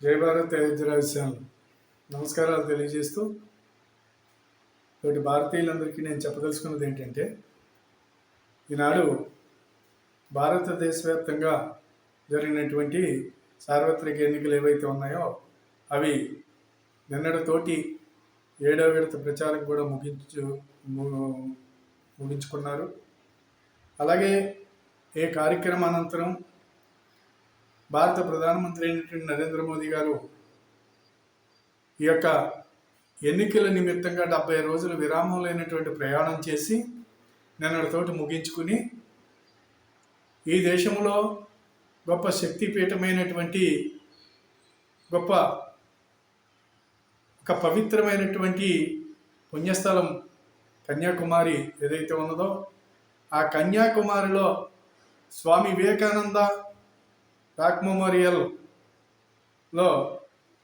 జై భారత్ అయోధ్యరాజశాను నమస్కారాలు తెలియజేస్తూ తోటి భారతీయులందరికీ నేను చెప్పదలుచుకున్నది ఏంటంటే ఈనాడు భారతదేశవ్యాప్తంగా జరిగినటువంటి సార్వత్రిక ఎన్నికలు ఏవైతే ఉన్నాయో అవి నిన్నటితోటి ఏడో విడత ప్రచారం కూడా ముగించు ము- ముగించుకున్నారు. అలాగే ఏ కార్యక్రమానంతరం భారత ప్రధానమంత్రి అయినటువంటి నరేంద్ర మోదీ గారు ఈ యొక్క ఎన్నికల నిమిత్తంగా డెబ్బై రోజులు విరామం లేనటువంటి ప్రయాణం చేసి నిన్నటితోటి ముగించుకుని ఈ దేశంలో గొప్ప శక్తిపీఠమైనటువంటి గొప్ప ఒక పవిత్రమైనటువంటి పుణ్యస్థలం కన్యాకుమారి ఏదైతే ఉన్నదో ఆ కన్యాకుమారిలో స్వామి వివేకానంద రాక్ మెమోరియల్లో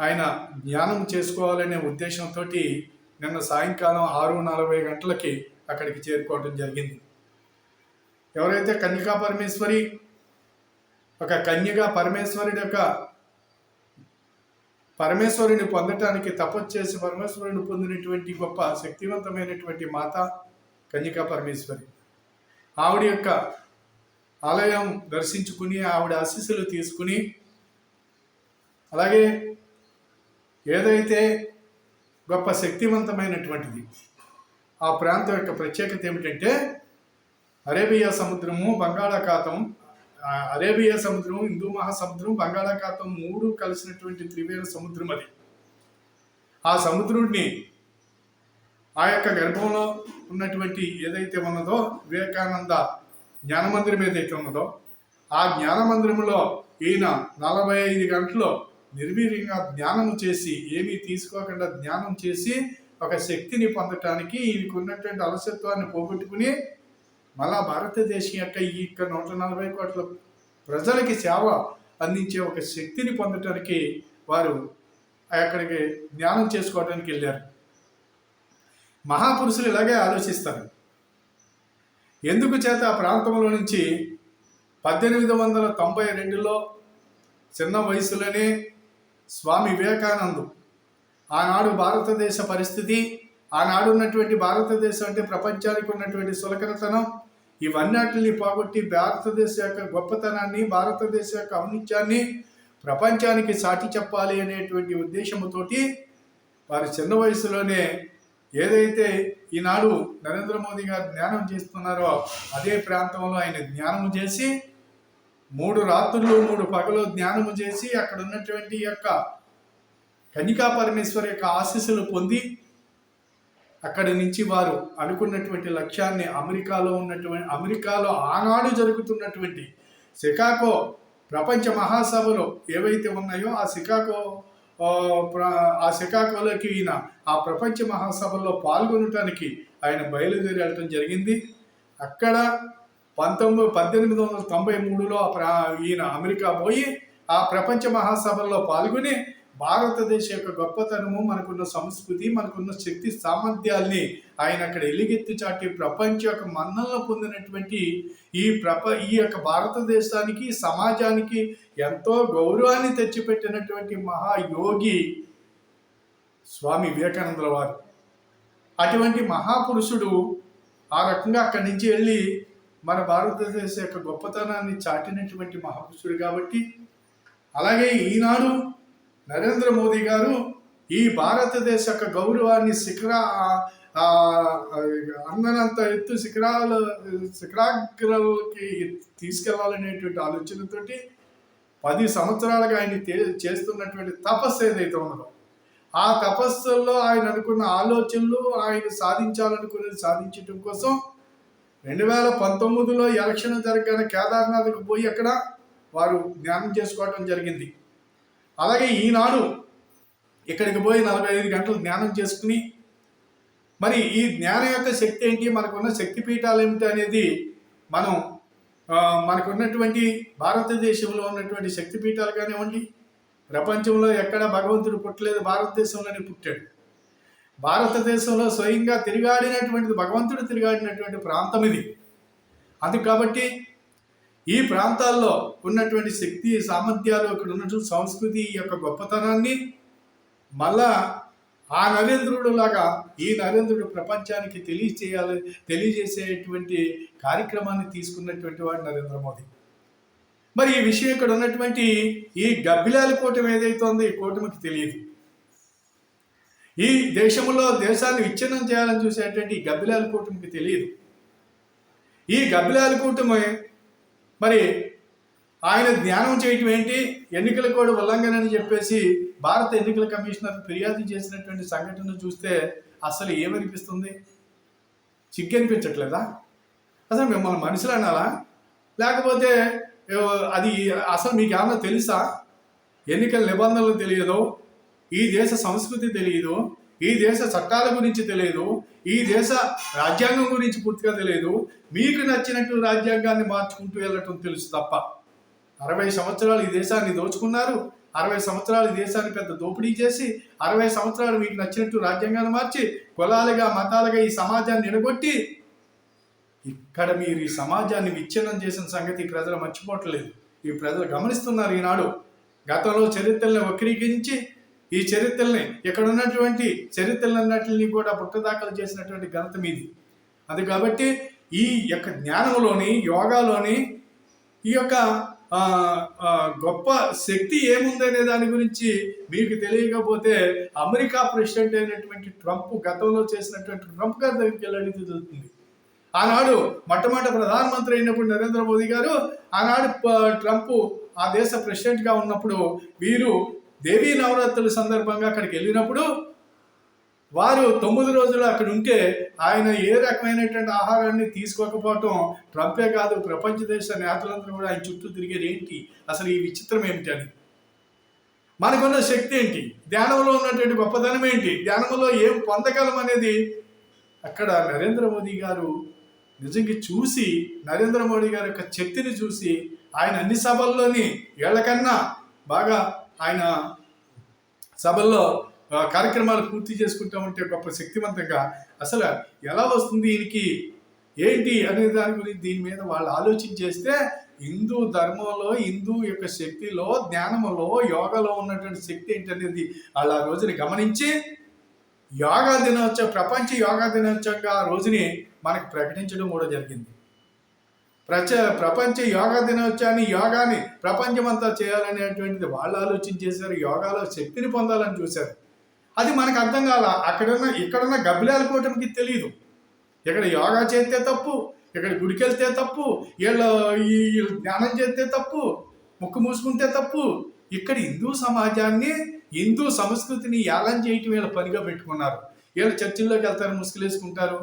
ఆయన ధ్యానం చేసుకోవాలనే ఉద్దేశంతో నిన్న సాయంకాలం ఆరు నలభై గంటలకి అక్కడికి చేరుకోవడం జరిగింది. ఎవరైతే కన్యకా పరమేశ్వరి ఒక కన్యగా పరమేశ్వరుడి యొక్క పరమేశ్వరుని పొందటానికి తపస్సు చేసి పరమేశ్వరుని పొందినటువంటి గొప్ప శక్తివంతమైనటువంటి మాత కన్యకా పరమేశ్వరి. ఆవిడ యొక్క ఆలయం దర్శించుకుని ఆవిడ ఆశీస్సులు తీసుకుని అలాగే ఏదైతే గొప్ప శక్తివంతమైనటువంటిది ఆ ప్రాంతం యొక్క ప్రత్యేకత ఏమిటంటే అరేబియా సముద్రము బంగాళాఖాతం అరేబియా సముద్రం హిందూ మహాసముద్రం బంగాళాఖాతం మూడు కలిసినటువంటి త్రివేణ సముద్రం అది. ఆ సముద్రుడిని ఆ యొక్క గర్భంలో ఉన్నటువంటి ఏదైతే ఉన్నదో వివేకానంద జ్ఞానమందిరం ఏదైతే ఉన్నదో ఆ జ్ఞానమందిరంలో ఈయన నలభై ఐదు గంటలు నిర్వీర్యంగా ధ్యానం చేసి ఏమీ తీసుకోకుండా ధ్యానం చేసి ఒక శక్తిని పొందటానికి ఈయనకు ఉన్నటువంటి అలసత్వాన్ని పోగొట్టుకుని మళ్ళా భారతదేశం యొక్క ఈ యొక్క నూట నలభై కోట్ల ప్రజలకి సేవ అందించే ఒక శక్తిని పొందటానికి వారు అక్కడికి ధ్యానం చేసుకోవడానికి వెళ్ళారు. మహాపురుషులు ఇలాగే ఆలోచిస్తారు. ఎందుకు చేత ఆ ప్రాంతంలో నుంచి పద్దెనిమిది వందల తొంభై రెండులో చిన్న వయసులోనే స్వామి వివేకానందు ఆనాడు భారతదేశ పరిస్థితి ఆనాడు ఉన్నటువంటి భారతదేశం అంటే ప్రపంచానికి ఉన్నటువంటి సులకనతనం ఇవన్నిటిని పోగొట్టి భారతదేశం యొక్క గొప్పతనాన్ని భారతదేశ యొక్క ఔన్నిత్యాన్ని ప్రపంచానికి సాటి చెప్పాలి అనేటువంటి ఉద్దేశంతోటి వారు చిన్న వయసులోనే ఏదైతే ఈనాడు నరేంద్ర మోదీ గారు జ్ఞానం చేస్తున్నారో అదే ప్రాంతంలో ఆయన జ్ఞానం చేసి మూడు రాత్రులు మూడు పగలు ధ్యానము చేసి అక్కడ ఉన్నటువంటి యొక్క కనికా పరమేశ్వర్ యొక్క ఆశీస్సులు పొంది అక్కడి నుంచి వారు అనుకున్నటువంటి లక్ష్యాన్ని అమెరికాలో ఉన్నటువంటి అమెరికాలో ఆనాడు జరుగుతున్నటువంటి సికాగో ప్రపంచ మహాసభలు ఏవైతే ఉన్నాయో ఆ సికాగో ఆ, ప్ర- ఈయన ఆ ప్రపంచ మహాసభల్లో పాల్గొనటానికి ఆయన బయలుదేరి వెళ్ళటం జరిగింది. అక్కడ పంతొమ్మిది పద్దెనిమిది వందల తొంభై మూడులో ఈయన అమెరికా పోయి ఆ ప్రపంచ మహాసభల్లో పాల్గొని భారతదేశ యొక్క గొప్పతనము మనకున్న సంస్కృతి మనకున్న శక్తి సామర్థ్యాల్ని ఆయన అక్కడ ఎలుగెత్తి చాటి ప్రపంచ యొక్క మన్నలను పొందినటువంటి ఈ ప్రప ఈ యొక్క భారతదేశానికి సమాజానికి ఎంతో గౌరవాన్ని తెచ్చిపెట్టినటువంటి మహాయోగి స్వామి వివేకానందుల వారు. అటువంటి మహాపురుషుడు ఆ రకంగా అక్కడి నుంచి వెళ్ళి మన భారతదేశ యొక్క గొప్పతనాన్ని చాటినటువంటి మహాపురుషుడు కాబట్టి అలాగే ఈనాడు నరేంద్ర మోదీ గారు ఈ భారతదేశ యొక్క గౌరవాన్ని శిఖరా అందనంత ఎత్తు శిఖరాలు శిఖరాగ్రాలకి తీసుకెళ్ళాలనేటువంటి ఆలోచనతోటి పది సంవత్సరాలుగా ఆయన చేస్తున్నటువంటి తపస్సు ఏదైతే ఉన్నదో ఆ తపస్సుల్లో ఆయన అనుకున్న ఆలోచనలు ఆయన సాధించాలనుకునేది సాధించటం కోసం రెండు వేల పంతొమ్మిదిలో ఎలక్షన్ జరగగానే కేదార్నాథ్కి పోయి అక్కడ వారు ధ్యానం చేసుకోవటం జరిగింది. అలాగే ఈనాడు ఇక్కడికి పోయి నలభై ఐదు గంటలు ధ్యానం చేసుకుని మరి ఈ జ్ఞానం యొక్క శక్తి ఏంటి? మనకున్న శక్తి పీఠాలు ఏమిటి అనేది మనం మనకున్నటువంటి భారతదేశంలో ఉన్నటువంటి శక్తి పీఠాలు కానివ్వండి ప్రపంచంలో ఎక్కడ భగవంతుడు పుట్టలేదు భారతదేశంలోనే పుట్టాడు. భారతదేశంలో స్వయంగా తిరిగాడినటువంటిది భగవంతుడు తిరిగాడినటువంటి ప్రాంతం ఇది. అందుకు కాబట్టి ఈ ప్రాంతాల్లో ఉన్నటువంటి శక్తి సామర్థ్యాలు ఇక్కడ ఉన్నటువంటి సంస్కృతి యొక్క గొప్పతనాన్ని మళ్ళా ఆ నరేంద్రుడు లాగా ఈ నరేంద్రుడు ప్రపంచానికి తెలియచేయాలి తెలియజేసేటువంటి కార్యక్రమాన్ని తీసుకున్నటువంటి వాడు నరేంద్ర మోదీ. మరి ఈ విషయం ఇక్కడ ఉన్నటువంటి ఈ గబ్బిలాల కూటమి ఏదైతే ఉందో ఈ కూటమికి తెలియదు. ఈ దేశంలో దేశాన్ని విచ్ఛిన్నం చేయాలని చూసేటువంటి ఈ గబ్బిలాల కూటమికి తెలియదు. ఈ గబ్బిలాల కూటమి మరి ఆయన ధ్యానం చేయటం ఏంటి? ఎన్నికల కోడ్ ఉల్లంఘన అని చెప్పేసి భారత ఎన్నికల కమిషనర్ ఫిర్యాదు చేసినటువంటి సంఘటన చూస్తే అసలు ఏమనిపిస్తుంది? సిగ్గు అనిపించట్లేదా అసలు మిమ్మల్ని మనుషులు అనాలా? లేకపోతే అది అసలు మీకు ఏమన్నా తెలుసా? ఎన్నికల నిబంధనలు తెలియదు? ఈ దేశ సంస్కృతి తెలియదు? ఈ దేశ చట్టాల గురించి తెలియదు ఈ దేశ రాజ్యాంగం గురించి పూర్తిగా తెలియదు. మీకు నచ్చినట్టు రాజ్యాంగాన్ని మార్చుకుంటూ వెళ్ళటం తెలుసు తప్ప. అరవై సంవత్సరాలు ఈ దేశాన్ని దోచుకున్నారు అరవై సంవత్సరాలు ఈ దేశాన్ని పెద్ద దోపిడీ చేసి అరవై సంవత్సరాలు మీకు నచ్చినట్టు రాజ్యాంగాన్ని మార్చి కులాలుగా మతాలుగా ఈ సమాజాన్ని నిడగొట్టి ఇక్కడ మీరు ఈ సమాజాన్ని విచ్ఛిన్నం చేసిన సంగతి ప్రజలు మర్చిపోవట్లేదు. ఈ ప్రజలు గమనిస్తున్నారు ఈనాడు. గతంలో చరిత్రని వక్రీకరించి ఈ చరిత్రల్ని ఇక్కడ ఉన్నటువంటి చరిత్రలన్నింటినీ కూడా పుట్టదాఖలు చేసినటువంటి ఘనత మీది అది కాబట్టి ఈ యొక్క జ్ఞానంలోని యోగాలోని ఈ యొక్క గొప్ప శక్తి ఏముందనే దాని గురించి మీకు తెలియకపోతే అమెరికా ప్రెసిడెంట్ అయినటువంటి ట్రంప్ గతంలో చేసినటువంటి ట్రంప్ గారి దగ్గరికి వెళ్ళడం జరుగుతుంది ఆనాడు మొట్టమొదటి ప్రధానమంత్రి అయినప్పుడు నరేంద్ర మోదీ గారు ఆనాడు ట్రంప్ ఆ దేశ ప్రెసిడెంట్గా ఉన్నప్పుడు వీరు దేవీ నవరాత్రుల సందర్భంగా అక్కడికి వెళ్ళినప్పుడు వారు తొమ్మిది రోజులు అక్కడ ఉంటే ఆయన ఏ రకమైనటువంటి ఆహారాన్ని తీసుకోకపోవటం ట్రంపే కాదు ప్రపంచ దేశ నేతలందరూ కూడా ఆయన చుట్టూ తిరిగేది ఏంటి? అసలు ఈ విచిత్రం ఏమిటి అని. మనకున్న శక్తి ఏంటి? ధ్యానంలో ఉన్నటువంటి గొప్పతనం ఏంటి? ధ్యానంలో ఏం పొందగలం అనేది అక్కడ నరేంద్ర మోదీ గారు నిజంగా చూసి నరేంద్ర మోడీ గారి యొక్క శక్తిని చూసి ఆయన అన్ని సభల్లోని ఏళ్ళకన్నా బాగా ఆయన సభల్లో కార్యక్రమాలు పూర్తి చేసుకుంటా ఉంటే గొప్ప శక్తివంతంగా అసలు ఎలా వస్తుంది ఈయనకి? ఏంటి అనే దాని గురించి దీని మీద వాళ్ళు ఆలోచన చేస్తే హిందూ ధర్మంలో హిందూ యొక్క శక్తిలో జ్ఞానంలో యోగాలో ఉన్నటువంటి శక్తి ఏంటనేది వాళ్ళు ఆ రోజుని గమనించి యోగా దినోత్సవం ప్రపంచ యోగా దినోత్సవంగా ఆ రోజుని మనకు ప్రకటించడం కూడా జరిగింది. ప్రచ ప్రపంచ యోగా దినోత్సవాన్ని యోగాని ప్రపంచమంతా చేయాలనేటువంటిది వాళ్ళు ఆలోచన చేశారు యోగాలో శక్తిని పొందాలని చూశారు. అది మనకు అర్థం కాల అక్కడున్న ఇక్కడున్న గబ్బిలాల కూటమికి తెలియదు ఇక్కడ యోగా చేస్తే తప్పు ఇక్కడ గుడికి వెళ్తే తప్పు వీళ్ళు ఈ ధ్యానం చేస్తే తప్పు ముక్కు మూసుకుంటే తప్పు. ఇక్కడ హిందూ సమాజాన్ని హిందూ సంస్కృతిని ఏలం చేయటం వీళ్ళ పనిగా పెట్టుకున్నారు. వీళ్ళు చర్చిల్లోకి వెళ్తారు ముసుగులు వేసుకుంటారు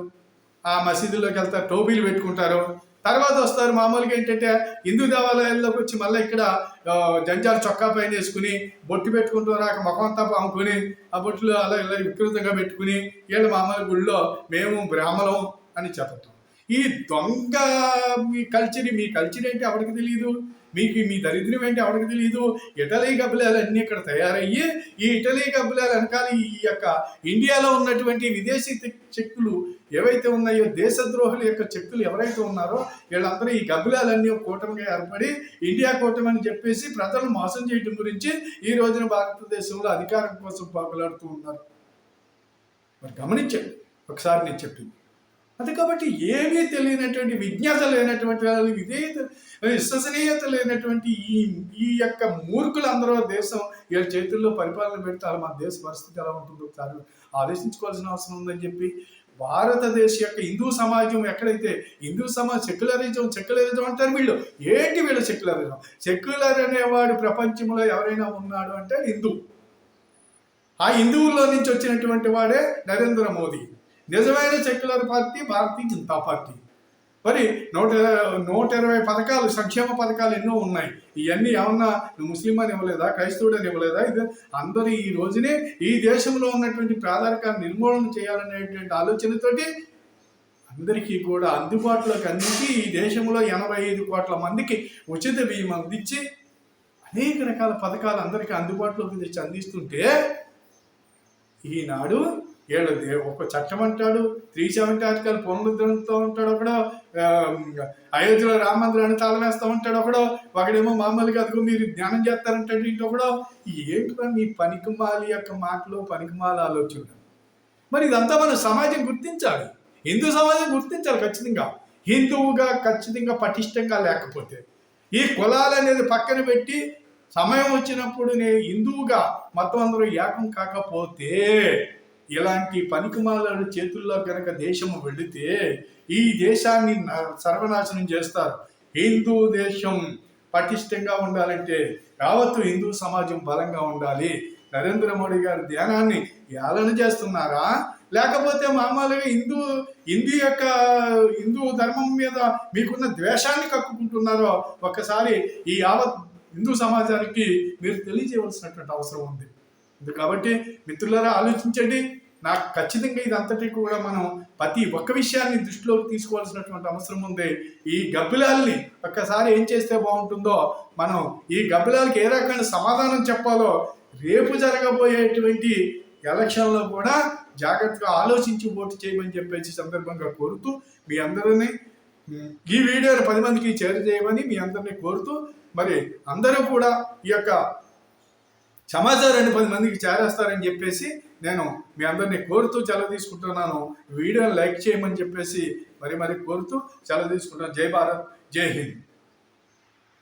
ఆ మసీదుల్లోకి వెళ్తారు టోపీలు పెట్టుకుంటారు. తర్వాత వస్తారు మామూలుగా ఏంటంటే హిందూ దేవాలయాల్లోకి వచ్చి మళ్ళీ ఇక్కడ జంజాలు చొక్కా పైన వేసుకుని బొట్టు పెట్టుకుంటూ రాక ముఖం అంతా పాముకొని ఆ బొట్టులు అలా ఇలా వికృతంగా పెట్టుకుని వీళ్ళు మామూలు గుళ్ళో మేము బ్రాహ్మణం అని చెప్పటం. ఈ దొంగ మీ కల్చర్ మీ కల్చర్ ఏంటి ఎవరికి తెలియదు మీకు మీ దరిద్రం ఏంటి ఎవరికి తెలియదు ఇటలీ గబ్బిలాలు అన్నీ ఇక్కడ తయారయ్యి ఈ ఇటలీ గబ్బిలాలు వెనకాల ఈ యొక్క ఇండియాలో ఉన్నటువంటి విదేశీ చెక్కులు శక్తులు ఏవైతే ఉన్నాయో దేశద్రోహుల యొక్క శక్తులు ఎవరైతే ఉన్నారో వీళ్ళందరూ ఈ గబ్బిలాలన్నీ కూటమిగా ఏర్పడి ఇండియా కూటమి అని చెప్పేసి ప్రజలను మోసం చేయడం గురించి ఈ రోజున భారతదేశంలో అధికారం కోసం పాకులాడుతూ ఉన్నారు. మరి గమనించండి. ఒకసారి నేను చెప్పింది. అది కాబట్టి ఏమీ తెలియనటువంటి విజ్ఞాత లేనటువంటి వాళ్ళు విధేయత విశ్వసనీయత లేనటువంటి ఈ ఈ యొక్క మూర్ఖులందరూ దేశం వీళ్ళ చేతుల్లో పరిపాలన పెడతారు మన దేశ పరిస్థితి ఎలా ఉంటుందో ఒకసారి ఆలోచించుకోవాల్సిన అవసరం ఉందని చెప్పి భారతదేశ యొక్క హిందూ సమాజం ఎక్కడైతే హిందూ సమాజం సెక్యులరిజం సెక్యులరిజం అంటారు వీళ్ళు. ఏంటి వీళ్ళు సెక్యులరిజం? సెక్యులర్ అనేవాడు ప్రపంచంలో ఎవరైనా ఉన్నాడు అంటే హిందూ. ఆ హిందువుల్లో నుంచి వచ్చినటువంటి వాడే నరేంద్ర మోదీ. నిజమైన secular party Bharatiya Janata party. మరి నూట నూట ఇరవై పథకాలు సంక్షేమ పథకాలు ఎన్నో ఉన్నాయి. ఇవన్నీ ఏమన్నా ముస్లిం అని ఇవ్వలేదా? క్రైస్తవుడు అని ఇవ్వలేదా? ఇది అందరూ ఈ రోజునే ఈ దేశంలో ఉన్నటువంటి పేదరికాన్ని నిర్మూలన చేయాలనేటువంటి ఆలోచనతోటి అందరికీ కూడా అందుబాటులోకి అందించి ఈ దేశంలో ఎనభై ఐదు కోట్ల మందికి ఉచిత బియ్యం అందించి అనేక రకాల పథకాలు అందరికీ అందుబాటులోకి తెచ్చి అందిస్తుంటే ఈనాడు ఏడు ఒక చట్టం అంటాడు త్రీ సెవెంటీ ఆర్టికల్ పునరుద్ధరణతో ఉంటాడు ఒకడు అయోధ్యలో రామ మందిరాన్ని తాళవేస్తూ ఉంటాడు ఒకడు ఒకడేమో మామూలుగా అదిగో మీరు ధ్యానం చేస్తారంటాడు ఒకడో ఏంటో మీ పనికిమాలి యొక్క మాటలు పనికిమాల ఆలోచన మరి ఇదంతా మనం సమాజం గుర్తించాలి. హిందూ సమాజం గుర్తించాలి ఖచ్చితంగా. హిందువుగా ఖచ్చితంగా పటిష్టంగా లేకపోతే. ఈ కులాలు అనేది పక్కన పెట్టి సమయం వచ్చినప్పుడు నేను హిందువుగా మొత్తం అందరూ ఏకం కాకపోతే ఇలాంటి పనికిమాల చేతుల్లో కనుక దేశము వెళితే ఈ దేశాన్ని న- సర్వనాశనం చేస్తారు. హిందూ దేశం పటిష్టంగా ఉండాలంటే యావత్తు హిందూ సమాజం బలంగా ఉండాలి. నరేంద్ర మోడీ గారి ధ్యానాన్ని ఏలన చేస్తున్నారా? లేకపోతే మామూలుగా హిందూ హిందూ యొక్క హిందూ ధర్మం మీద మీకున్న ద్వేషాన్ని కక్కుకుంటున్నారో ఒక్కసారి ఈ యావత్ హిందూ సమాజానికి మీరు తెలియజేయవలసినటువంటి అవసరం ఉంది. కాబట్టి మిత్రులారా ఆలోచించండి. నాకు ఖచ్చితంగా ఇదంతటి కూడా మనం ప్రతి ఒక్క విషయాన్ని దృష్టిలోకి తీసుకోవాల్సినటువంటి అవసరం ఉంది. ఈ గబ్బిలాల్ని ఒక్కసారి ఏం చేస్తే బాగుంటుందో మనం ఈ గబ్బిలాలకి ఏ రకమైన సమాధానం చెప్పాలో రేపు జరగబోయేటువంటి ఎలక్షన్లో కూడా జాగ్రత్తగా ఆలోచించి ఓటు చేయమని చెప్పేసి సందర్భంగా కోరుతూ మీ అందరినీ ఈ వీడియోని పది మందికి చేర చేయమని మీ అందరినీ కోరుతూ మరి అందరూ కూడా ఈ యొక్క సమాచారాన్ని పది మందికి చేరేస్తారని చెప్పేసి నేను మీ అందరినీ కోరుతూ సెలవు తీసుకుంటున్నాను. వీడియోని లైక్ చేయమని చెప్పేసి మరి మరి కోరుతూ సెలవు తీసుకుంటున్నాను. జై భారత్ జై హింద్.